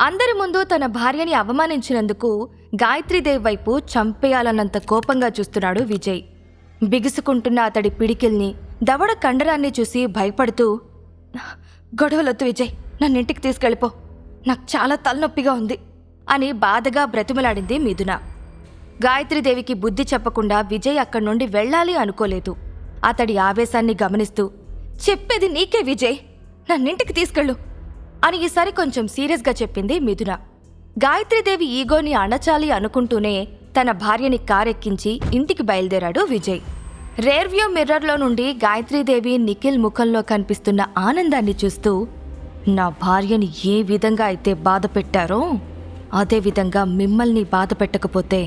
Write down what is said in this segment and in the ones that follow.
అందరి ముందు తన భార్యని అవమానించినందుకు గాయత్రీదేవి వైపు చంపేయాలన్నంత కోపంగా చూస్తున్నాడు విజయ్. బిగుసుకుంటున్న అతడి పిడికిల్ని దవడ కండరాన్ని చూసి భయపడుతూ గొడవలొద్దు విజయ్ నన్నింటికి తీసుకెళ్ళిపో. నాకు చాలా తలనొప్పిగా ఉంది అని బాధగా బ్రతిమలాడింది మిథున. గాయత్రీదేవికి బుద్ధి చెప్పకుండా విజయ్ అక్కడి నుండి వెళ్ళాలి అనుకోలేదు. అతడి ఆవేశాన్ని గమనిస్తూ చెప్పేది నీకే విజయ్ నన్నింటికి తీసుకెళ్ళు. అని ఈసారి కొంచెం సీరియస్గా చెప్పింది మిథున. గాయత్రీదేవి ఈగోని అణచాలి అనుకుంటూనే తన భార్యని కారెక్కించి ఇంటికి బయలుదేరాడు విజయ్. రేర్వ్యూ మిర్రర్లో నుండి గాయత్రీదేవి నిఖిల్ ముఖంలో కనిపిస్తున్న ఆనందాన్ని చూస్తూ నా భార్యని ఏ విధంగా అయితే బాధ పెట్టారో అదేవిధంగా మిమ్మల్ని బాధ పెట్టకపోతే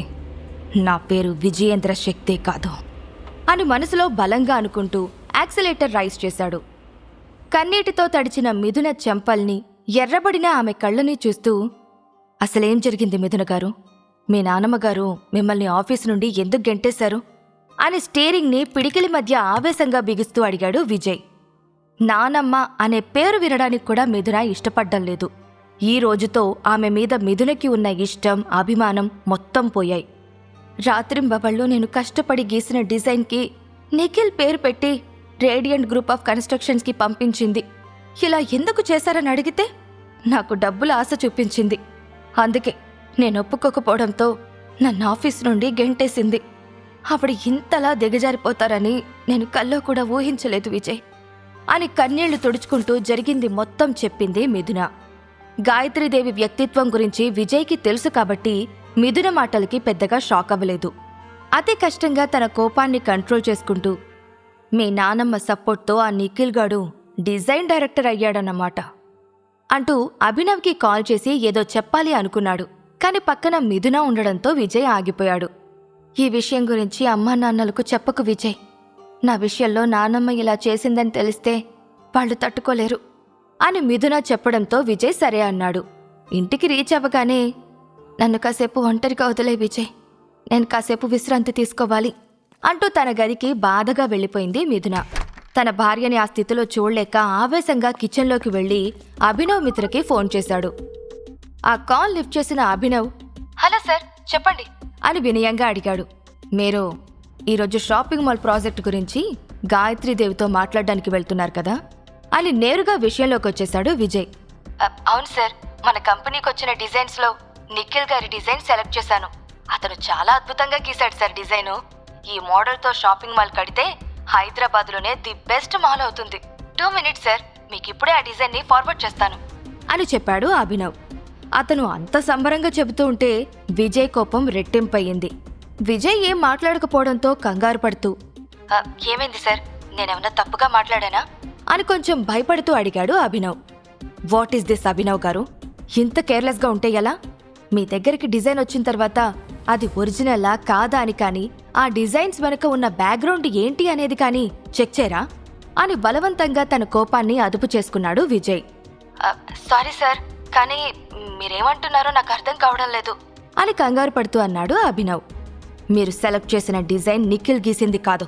నా పేరు విజయేంద్ర శక్తే కాదు అని మనసులో బలంగా అనుకుంటూ యాక్సిలేటర్ రైస్ చేశాడు. కన్నీటితో తడిచిన మిథున చెంపల్ని ఎర్రబడిన ఆమె కళ్ళని చూస్తూ అసలేం జరిగింది మిథున గారు? మీ నానమ్మగారు మిమ్మల్ని ఆఫీస్ నుండి ఎందుకు గెంటేశారు? అని స్టీరింగ్ని పిడికిలి మధ్య ఆవేశంగా బిగిస్తూ అడిగాడు విజయ్. నానమ్మ అనే పేరు వినడానికి కూడా మిథున ఇష్టపడ్డం లేదు. ఈ రోజుతో ఆమె మీద మిథునకి ఉన్న ఇష్టం అభిమానం మొత్తం పోయాయి. రాత్రింబవళ్ళు నేను కష్టపడి గీసిన డిజైన్కి నిఖిల్ పేరు పెట్టి రేడియంట్ గ్రూప్ ఆఫ్ కన్స్ట్రక్షన్స్కి పంపించింది. ఇలా ఎందుకు చేశారని అడిగితే నాకు డబ్బుల ఆశ చూపించింది. అందుకే నేను ఒప్పుకోకపోవడంతో నన్ను ఆఫీస్ నుండి గెంటేసింది. ఆవిడ ఇంతలా దిగజారిపోతారని నేను కల్లో కూడా ఊహించలేదు విజయ్. అని కన్నీళ్ళు తుడుచుకుంటూ జరిగింది మొత్తం చెప్పింది మిథున. గాయత్రీదేవి వ్యక్తిత్వం గురించి విజయ్కి తెలుసు కాబట్టి మిథున మాటలకి పెద్దగా షాక్ అవ్వలేదు అతి కష్టంగా తన కోపాన్ని కంట్రోల్ చేసుకుంటూ మీ నానమ్మ సపోర్ట్తో ఆ నిఖిల్ గాడు డిజైన్ డైరెక్టర్ అయ్యాడన్నమాట. అంటూ అభినవ్కి కాల్ చేసి ఏదో చెప్పాలి అనుకున్నాడు. కాని పక్కన మిథున ఉండడంతో విజయ్ ఆగిపోయాడు. ఈ విషయం గురించి అమ్మా నాన్నలకు చెప్పకు విజయ్. నా విషయంలో నానమ్మ ఇలా చేసిందని తెలిస్తే వాళ్ళు తట్టుకోలేరు అని మిథున చెప్పడంతో విజయ్ సరే అన్నాడు. ఇంటికి రీచ్ అవ్వగానే నన్ను కాసేపు ఒంటరిగా వదిలే విజయ్. నేను కాసేపు విశ్రాంతి తీసుకోవాలి. అంటూ తన గదికి బాధగా వెళ్ళిపోయింది మిథున. తన భార్యని ఆ స్థితిలో చూడలేక ఆవేశంగా కిచెన్లోకి వెళ్ళి అభినవ్ మిత్రకి ఫోన్ చేశాడు. ఆ కాల్ లిఫ్ట్ చేసిన అభినవ్ హలో సార్ చెప్పండి అని వినయంగా అడిగాడు. మీరు ఈరోజు షాపింగ్ మాల్ ప్రాజెక్ట్ గురించి గాయత్రీదేవితో మాట్లాడడానికి వెళ్తున్నారు కదా అని నేరుగా విషయంలోకి వచ్చేశాడు విజయ్. అవును సార్. మన కంపెనీకి వచ్చిన డిజైన్స్లో నిఖిల్ గారి డిజైన్ సెలెక్ట్ చేశాను. అతను చాలా అద్భుతంగా గీశాడు సార్ డిజైను. ఈ మోడల్తో షాపింగ్ మాల్ కడితే హైదరాబాద్లోనే ది బెస్ట్ మాల్ అవుతుంది. Two minutes sir. మీకు ఇప్పుడే ఆ డిజైన్ని ఫార్వర్డ్ చేస్తాను. అని చెప్పాడు అభినవ్. అతను అంత సంబరంగా చెబుతూ ఉంటే విజయ్ కోపం రెట్టింపయ్యింది. విజయ్ ఏం మాట్లాడకపోవడంతో కంగారు పడుతూ "ఆ, ఏమైంది సార్? నేనేమన్నా తప్పుగా మాట్లాడానా? అని కొంచెం భయపడుతూ అడిగాడు Abhinav. What is this Abhinav garu? ఇంత కేర్లెస్గా ఉంటే ఎలా? మీ దగ్గరికి డిజైన్ వచ్చిన తర్వాత అది ఒరిజినలా కాదా అని కానీ ఆ డిజైన్స్ వెనుక ఉన్న బ్యాక్గ్రౌండ్ ఏంటి అనేది కానీ చెక్ చేయరా? అని బలవంతంగా తన కోపాన్ని అదుపు చేసుకున్నాడు విజయ్. సారీ సార్ కానీ మీరేమంటున్నారో నాకు అర్థం కావడం లేదు. అని కంగారు పడుతూ అన్నాడు అభినవ్. మీరు సెలెక్ట్ చేసిన డిజైన్ నిఖిల్ గీసింది కాదు.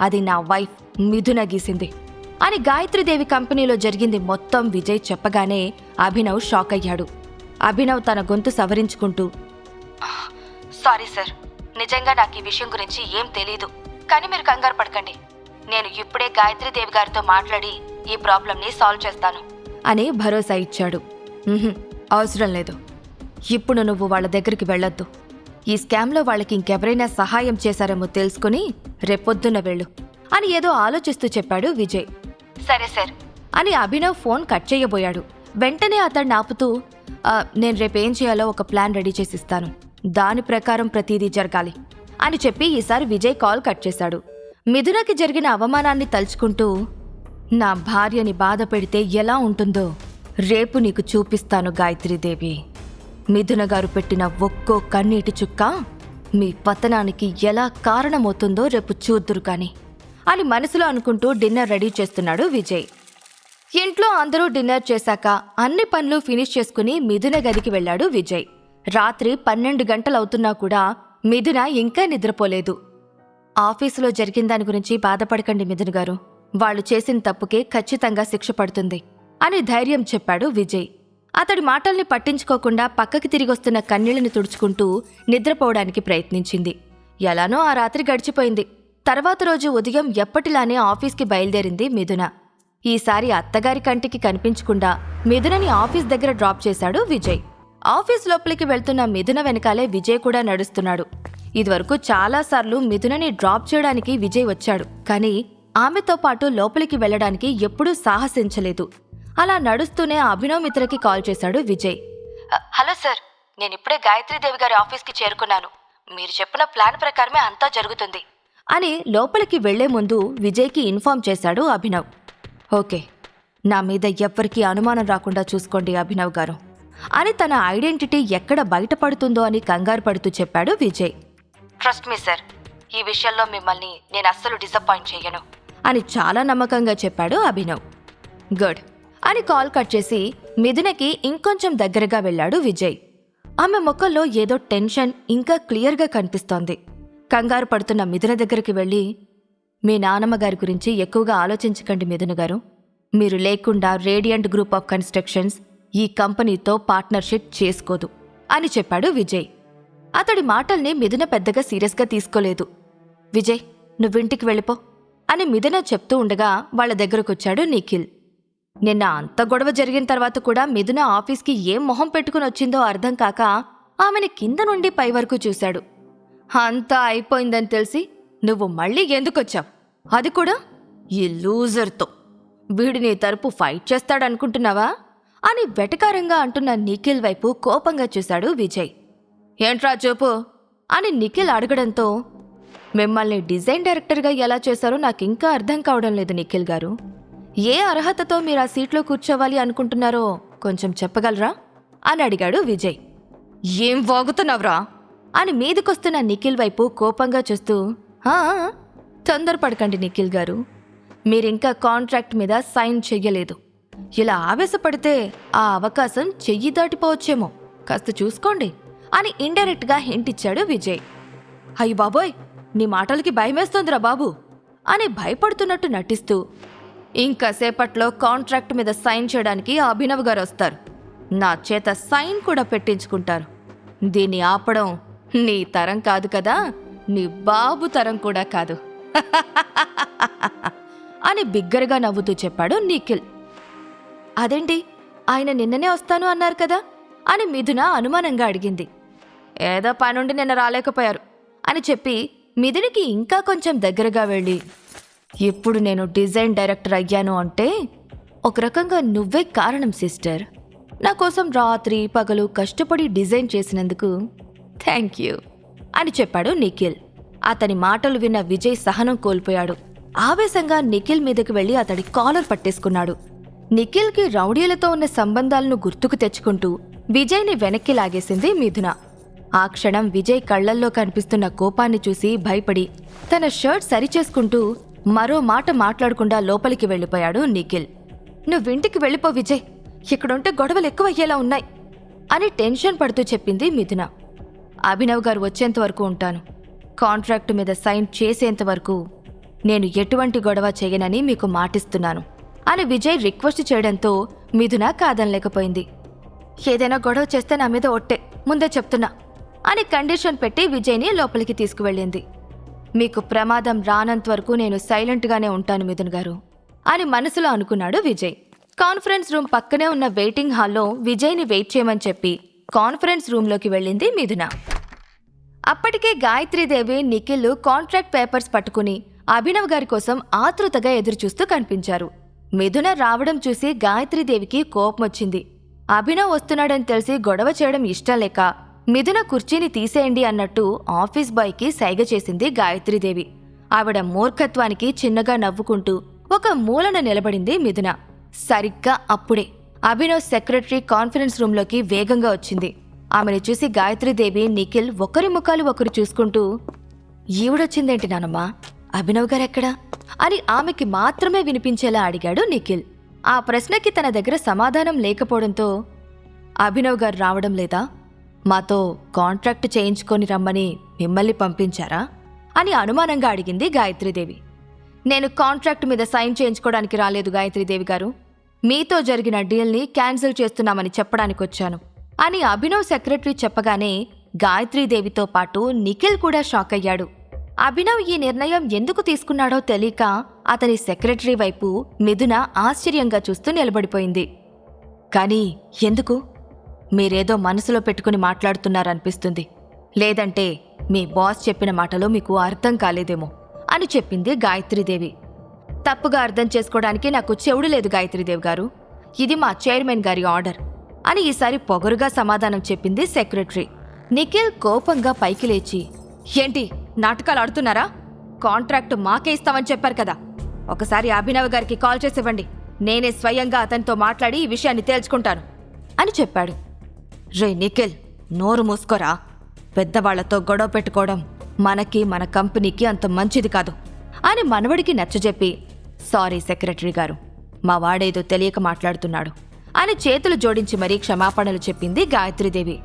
అది నా వైఫ్ మిథున గీసింది. అని గాయత్రీదేవి కంపెనీలో జరిగింది మొత్తం విజయ్ చెప్పగానే అభినవ్ షాక్ అయ్యాడు. అభినవ్ తన గొంతు సవరించుకుంటూ సారీ సార్ నిజంగా నాకు ఈ విషయం గురించి ఏం తెలీదు. కానీ మీరు కంగారు పడకండి. నేను ఇప్పుడే గాయత్రీదేవి గారితో మాట్లాడి ఈ ప్రాబ్లంని సాల్వ్ చేస్తాను. అని భరోసా ఇచ్చాడు. "ఉహుం, అవసరం లేదు. ఇప్పుడు నువ్వు వాళ్ళ దగ్గరికి వెళ్ళొద్దు. ఈ స్కామ్లో వాళ్ళకి ఇంకెవరైనా సహాయం చేశారేమో తెలుసుకుని రేపొద్దున వెళ్ళు అని ఏదో ఆలోచిస్తూ చెప్పాడు విజయ్. సరే సార్. అని అభినవ్ ఫోన్ కట్ చేయబోయాడు. వెంటనే అతన్ని ఆపుతూ "ఆ, నేను రేపేం చేయాలో ఒక ప్లాన్ రెడీ చేసిస్తాను. దాని ప్రకారం ప్రతిదీ జరగాలి అని చెప్పి ఈసారి విజయ్ కాల్ కట్ చేశాడు. మిథునకి జరిగిన అవమానాన్ని తలుచుకుంటూ నా భార్యని బాధ పెడితే ఎలా ఉంటుందో రేపు నీకు చూపిస్తాను గాయత్రీదేవి మిథున గారు పెట్టిన ఒక్కో కన్నీటి చుక్క మీ పతనానికి ఎలా కారణమవుతుందో రేపు చూద్దురు కాని అని మనసులో అనుకుంటూ డిన్నర్ రెడీ చేస్తున్నాడు విజయ్. ఇంట్లో అందరూ డిన్నర్ చేశాక అన్ని పనులు ఫినిష్ చేసుకుని మిథున గదికి వెళ్ళాడు విజయ్. రాత్రి పన్నెండు గంటలవుతున్నా కూడా మిథున ఇంకా నిద్రపోలేదు. ఆఫీసులో జరిగిన దాని గురించి బాధపడకండి మిథున్ గారు. వాళ్ళు చేసిన తప్పుకే ఖచ్చితంగా శిక్ష పడుతుంది అని ధైర్యం చెప్పాడు విజయ్. అతడి మాటల్ని పట్టించుకోకుండా పక్కకి తిరిగొస్తున్న కన్నీళ్ళని తుడుచుకుంటూ నిద్రపోవడానికి ప్రయత్నించింది. ఎలానో ఆ రాత్రి గడిచిపోయింది. తర్వాత రోజు ఉదయం ఎప్పటిలానే ఆఫీస్కి బయలుదేరింది మిథున. ఈసారి అత్తగారి కంటికి కనిపించకుండా మిథునని ఆఫీస్ దగ్గర డ్రాప్ చేశాడు విజయ్. ఆఫీస్ లోపలికి వెళ్తున్న మిథున వెనకాలే విజయ్ కూడా నడుస్తున్నాడు. ఇదివరకు చాలాసార్లు మిథునని డ్రాప్ చేయడానికి విజయ్ వచ్చాడు. కానీ ఆమెతో పాటు లోపలికి వెళ్ళడానికి ఎప్పుడూ సాహసించలేదు. అలా నడుస్తూనే అభినవ్ మిత్రకి కాల్ చేశాడు విజయ్. Hello sir. నేను ఇప్పుడే గాయత్రీదేవి గారి ఆఫీస్కి చేరుకున్నాను. మీరు చెప్పిన ప్లాన్ ప్రకారమే అంతా జరుగుతుంది. అని లోపలికి వెళ్ళే ముందు విజయ్కి ఇన్ఫార్మ్ చేశాడు అభినవ్. ఓకే. నా మీద ఎవ్వరికీ అనుమానం రాకుండా చూసుకోండి అభినవ్ గారు. అని తన ఐడెంటిటీ ఎక్కడ బయటపడుతుందో అని కంగారు పడుతూ చెప్పాడు విజయ్. ట్రస్ట్ మీ సార్ ఈ విషయంలో మిమ్మల్ని నేను అస్సలు డిసప్పాయింట్ చేయను అని చాలా నమ్మకంగా చెప్పాడు అభినవ్. గుడ్ అని కాల్ కట్ చేసి మిథునకి ఇంకొంచెం దగ్గరగా వెళ్ళాడు విజయ్. ఆమె ముఖంలో ఏదో టెన్షన్ ఇంకా క్లియర్గా కనిపిస్తోంది. కంగారు పడుతున్న మిథున దగ్గరికి వెళ్ళి మీ నానమ్మ గారి గురించి ఎక్కువగా ఆలోచించకండి మిథున గారు. మీరు లేకుండా రేడియంట్ గ్రూప్ ఆఫ్ కన్స్ట్రక్షన్స్ ఈ కంపెనీతో పార్ట్నర్షిప్ చేసుకోదు అని చెప్పాడు విజయ్. అతడి మాటల్ని మిథున పెద్దగా సీరియస్గా తీసుకోలేదు. విజయ్ నువ్వింటికి వెళ్ళిపో అని మిథున చెప్తూ ఉండగా వాళ్ళ దగ్గరకొచ్చాడు నిఖిల్. నిన్న అంత గొడవ జరిగిన తర్వాత కూడా మిథున ఆఫీస్కి ఏం మొహం పెట్టుకుని వచ్చిందో అర్థం కాక ఆమెని కింద నుండి పై వరకు చూశాడు. అంతా అయిపోయిందని తెలిసి నువ్వు మళ్ళీ ఎందుకొచ్చావు? అది కూడా ఈ లూజర్తో. వీడు నీ తరపు ఫైట్ చేస్తాడనుకుంటున్నావా? అని వెటకారంగా అంటున్న నిఖిల్ వైపు కోపంగా చూశాడు విజయ్. ఏంట్రా చూపు? అని నిఖిల్ అడగడంతో మిమ్మల్ని డిజైన్ డైరెక్టర్గా ఎలా చేశారో నాకు ఇంకా అర్థం కావడం లేదు నిఖిల్ గారు. ఏ అర్హతతో మీరు ఆ సీట్లో కూర్చోవాలి అనుకుంటున్నారో కొంచెం చెప్పగలరా? అని అడిగాడు విజయ్. ఏం వాగుతున్నావురా? అని మీదకొస్తున్న నిఖిల్ వైపు కోపంగా చూస్తూ తొందరపడకండి నిఖిల్ గారు. మీరింకా కాంట్రాక్ట్ మీద సైన్ చెయ్యలేదు. ఇలా ఆవేశపడితే ఆ అవకాశం చెయ్యి దాటిపోవచ్చేమో. కాస్త చూసుకోండి అని ఇండైరెక్ట్గా హింట్ ఇచ్చాడు విజయ్. అయ్యి బాబోయ్ నీ మాటలకి భయమేస్తోందిరా బాబు అని భయపడుతున్నట్టు నటిస్తూ ఇంకా సేపట్లో కాంట్రాక్ట్ మీద సైన్ చేయడానికి అభినవ్ గారు వస్తారు. నా చేత సైన్ కూడా పెట్టించుకుంటారు. దీన్ని ఆపడం నీ తరం కాదు కదా నీ బాబు తరం కూడా కాదు. అని బిగ్గరగా నవ్వుతూ చెప్పాడు నిఖిల్. అదేంటి? ఆయన నిన్ననే వస్తాను అన్నారు కదా? అని మిథున అనుమానంగా అడిగింది. ఏదో పనుండి నిన్న రాలేకపోయారు అని చెప్పి మిథునికి ఇంకా కొంచెం దగ్గరగా వెళ్ళి ఇప్పుడు నేను డిజైన్ డైరెక్టర్ అయ్యాను అంటే ఒక రకంగా నువ్వే కారణం సిస్టర్. నా కోసం రాత్రి పగలు కష్టపడి డిజైన్ చేసినందుకు థ్యాంక్ యూ అని చెప్పాడు నిఖిల్. అతని మాటలు విన్న విజయ్ సహనం కోల్పోయాడు. ఆవేశంగా నిఖిల్ మీదకి వెళ్ళి అతడి కాలర్ పట్టేసుకున్నాడు. నిఖిల్కి రౌడీలతో ఉన్న సంబంధాలను గుర్తుకు తెచ్చుకుంటూ విజయ్ని వెనక్కి లాగేసింది మిథున. ఆ క్షణం విజయ్ కళ్ళల్లో కనిపిస్తున్న కోపాన్ని చూసి భయపడి తన షర్ట్ సరిచేసుకుంటూ మరో మాట మాట్లాడకుండా లోపలికి వెళ్ళిపోయాడు నిఖిల్. నువ్వింటికి వెళ్ళిపో విజయ్. ఇక్కడుంటే గొడవలు ఎక్కువయ్యేలా ఉన్నాయి అని టెన్షన్ పడుతూ చెప్పింది మిథున. అభినవ్ గారు వచ్చేంత వరకు ఉంటాను. కాంట్రాక్టు మీద సైన్ చేసేంత వరకు నేను ఎటువంటి గొడవ చేయనని మీకు మాటిస్తున్నాను. అని విజయ్ రిక్వెస్ట్ చేయడంతో మిథున కాదనలేకపోయింది. ఏదైనా గొడవ చేస్తే నా మీద ఒట్టే ముందే చెప్తున్నా అని కండిషన్ పెట్టి విజయ్ని లోపలికి తీసుకువెళ్ళింది. మీకు ప్రమాదం రానంత వరకు నేను సైలెంట్గానే ఉంటాను మిథున్ గారు అని మనసులో అనుకున్నాడు విజయ్. కాన్ఫరెన్స్ రూమ్ పక్కనే ఉన్న వెయిటింగ్ హాల్లో విజయ్ని వెయిట్ చేయమని చెప్పి కాన్ఫరెన్స్ రూమ్లోకి వెళ్ళింది మిథున. అప్పటికే గాయత్రీదేవి నిఖిల్ కాంట్రాక్ట్ పేపర్స్ పట్టుకుని అభినవ్ గారి కోసం ఆతృతగా ఎదురుచూస్తూ కనిపించారు. మిథున రావడం చూసి గాయత్రీదేవికి కోపం వచ్చింది అభినవ్ వస్తున్నాడని తెలిసి గొడవ చేయడం ఇష్టం లేక మిథున కుర్చీని తీసేయండి అన్నట్టు ఆఫీస్ బాయ్కి సైగ చేసింది గాయత్రీదేవి. ఆవిడ మూర్ఖత్వానికి చిన్నగా నవ్వుకుంటూ ఒక మూలన నిలబడింది మిథున. సరిగ్గా అప్పుడే అభినవ్ సెక్రటరీ కాన్ఫరెన్స్ రూంలోకి వేగంగా వచ్చింది. ఆమెను చూసి గాయత్రీదేవి నిఖిల్ ఒకరి ముఖాలు ఒకరు చూసుకుంటూ ఈవిడొచ్చిందేంటి నానమ్మా? అభినవ్ గారెక్కడా? అని ఆమెకి మాత్రమే వినిపించేలా అడిగాడు నిఖిల్. ఆ ప్రశ్నకి తన దగ్గర సమాధానం లేకపోవడంతో అభినవ్ గారు రావడం లేదా? మాతో కాంట్రాక్ట్ చేయించుకొని రమ్మని మిమ్మల్ని పంపించారా? అని అనుమానంగా అడిగింది గాయత్రీదేవి. నేను కాంట్రాక్ట్ మీద సైన్ చేయించుకోవడానికి రాలేదు గాయత్రీదేవి గారు. మీతో జరిగిన డీల్ని క్యాన్సిల్ చేస్తున్నామని చెప్పడానికి వచ్చాను అని అభినవ్ సెక్రటరీ చెప్పగానే గాయత్రీదేవితో పాటు నిఖిల్ కూడా షాక్ అయ్యాడు అభినవ్ ఈ నిర్ణయం ఎందుకు తీసుకున్నాడో తెలియక అతని సెక్రటరీ వైపు మిథున ఆశ్చర్యంగా చూస్తూ నిలబడిపోయింది. కానీ ఎందుకు? మీరేదో మనసులో పెట్టుకుని మాట్లాడుతున్నారనిపిస్తుంది. లేదంటే మీ బాస్ చెప్పిన మాటలో మీకు అర్థం కాలేదేమో అని చెప్పింది గాయత్రీదేవి. తప్పుగా అర్థం చేసుకోవడానికి నాకు చెవుడు లేదు గాయత్రీదేవి గారు. ఇది మా చైర్మన్ గారి ఆర్డర్ అని ఈసారి పొగరుగా సమాధానం చెప్పింది సెక్రటరీ. నిఖిల్ కోపంగా పైకి లేచి ఏంటి? నాటకాలు ఆడుతున్నారా కాంట్రాక్ట్ మాకే ఇస్తామని చెప్పారు కదా. ఒకసారి అభినవ్ గారికి కాల్ చేసి ఇవ్వండి. నేనే స్వయంగా అతనితో మాట్లాడి ఈ విషయాన్ని తేల్చుకుంటాను అని చెప్పాడు. రే నిఖిల్ నోరు మూసుకోరా? పెద్దవాళ్ళతో గొడవ పెట్టుకోవడం మనకి మన కంపెనీకి అంత మంచిది కాదు అని మనవడికి నచ్చజెప్పి సారీ సెక్రటరీ గారు మా వాడేదో తెలియక మాట్లాడుతున్నాడు అని చేతులు జోడించి మరీ క్షమాపణలు చెప్పింది గాయత్రీదేవి.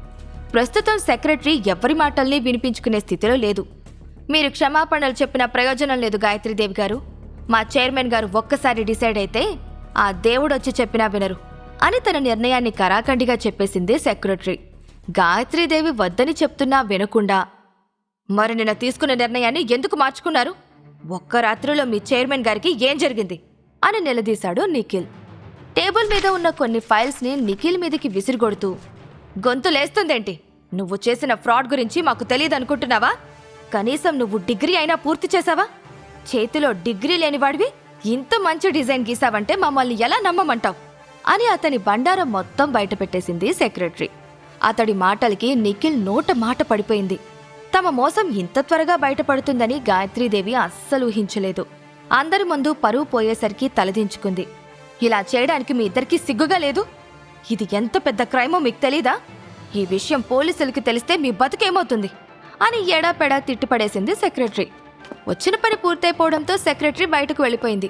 ప్రస్తుతం సెక్రటరీ ఎవరి మాటల్ని వినిపించుకునే స్థితిలో లేదు. మీరు క్షమాపణలు చెప్పిన ప్రయోజనం లేదు గాయత్రీదేవి గారు. మా చైర్మన్ గారు ఒక్కసారి డిసైడ్ అయితే ఆ దేవుడొచ్చి చెప్పినా వినరు. అని తన నిర్ణయాన్ని కరాఖండిగా చెప్పేసింది సెక్రటరీ. గాయత్రీదేవి వద్దని చెప్తున్నా వినకుండా మరి నిన్న తీసుకున్న నిర్ణయాన్ని ఎందుకు మార్చుకున్నారు? ఒక్క రాత్రిలో మీ చైర్మన్ గారికి ఏం జరిగింది? అని నిలదీశాడు నిఖిల్. టేబుల్ మీద ఉన్న కొన్ని ఫైల్స్ని నిఖిల్ మీదకి విసిరిగొడుతూ గొంతు లేస్తుందేంటి? నువ్వు చేసిన ఫ్రాడ్ గురించి మాకు తెలియదు అనుకుంటున్నావా కనీసం నువ్వు డిగ్రీ అయినా పూర్తి చేసావా చేతిలో డిగ్రీ లేనివాడివి ఇంత మంచి డిజైన్ గీసావంటే మమ్మల్ని ఎలా నమ్మమంటావు? అని అతని బండారం మొత్తం బయటపెట్టేసింది సెక్రటరీ. అతడి మాటలకి నిఖిల్ నోట మాట పడిపోయింది. తమ మోసం ఇంత త్వరగా బయటపడుతుందని గాయత్రీదేవి అస్సలు ఊహించలేదు. అందరి ముందు పరువు పోయేసరికి తలదించుకుంది. ఇలా చేయడానికి మీ ఇద్దరికీ సిగ్గుగా లేదు? ఇది ఎంత పెద్ద క్రైమో మీకు తెలీదా? ఈ విషయం పోలీసులకి తెలిస్తే మీ బతుకేమవుతుంది? అని ఎడాపెడా తిట్టిపడేసింది సెక్రటరీ. వచ్చిన పని పూర్తయిపోవడంతో సెక్రటరీ బయటకు వెళ్ళిపోయింది.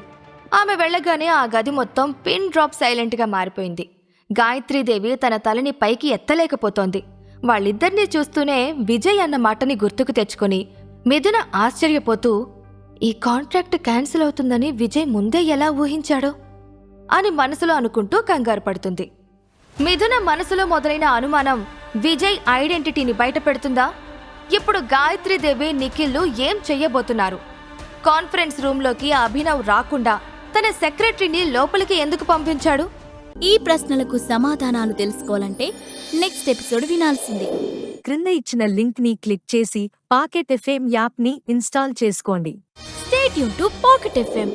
ఆమె వెళ్ళగానే ఆ గది మొత్తం పిన్ డ్రాప్ సైలెంట్గా మారిపోయింది. గాయత్రీదేవి తన తలని పైకి ఎత్తలేకపోతోంది. వాళ్ళిద్దరినీ చూస్తూనే విజయ్ అన్న మాటని గుర్తుకు తెచ్చుకొని మిథున ఆశ్చర్యపోతూ ఈ కాంట్రాక్ట్ క్యాన్సిల్ అవుతుందని విజయ్ ముందే ఎలా ఊహించాడో? అని మనసులో అనుకుంటూ కంగారు పడుతుంది. మిథున మనసులో మొదలైన అనుమానం విజయ్ ఐడెంటిటీని బయట పెడుతుందా ఇప్పుడు గాయత్రీదేవి నిఖిల్లు ఏం చెయ్యబోతున్నారు? కాన్ఫరెన్స్ రూమ్లోకి అభినవ్ రాకుండా తన సెక్రటరీని లోపలికి ఎందుకు పంపించాడు? ఈ ప్రశ్నలకు సమాధానాలు తెలుసుకోవాలంటే నెక్స్ట్ ఎపిసోడ్ వినాల్సిందే. క్రింద ఇచ్చిన లింక్ని క్లిక్ చేసి పాకెట్ ఎఫ్ఎం యాప్ని ఇన్స్టాల్ చేసుకోండి. స్టేట్ యూన్ టు పాకెట్ ఎఫ్ఎం.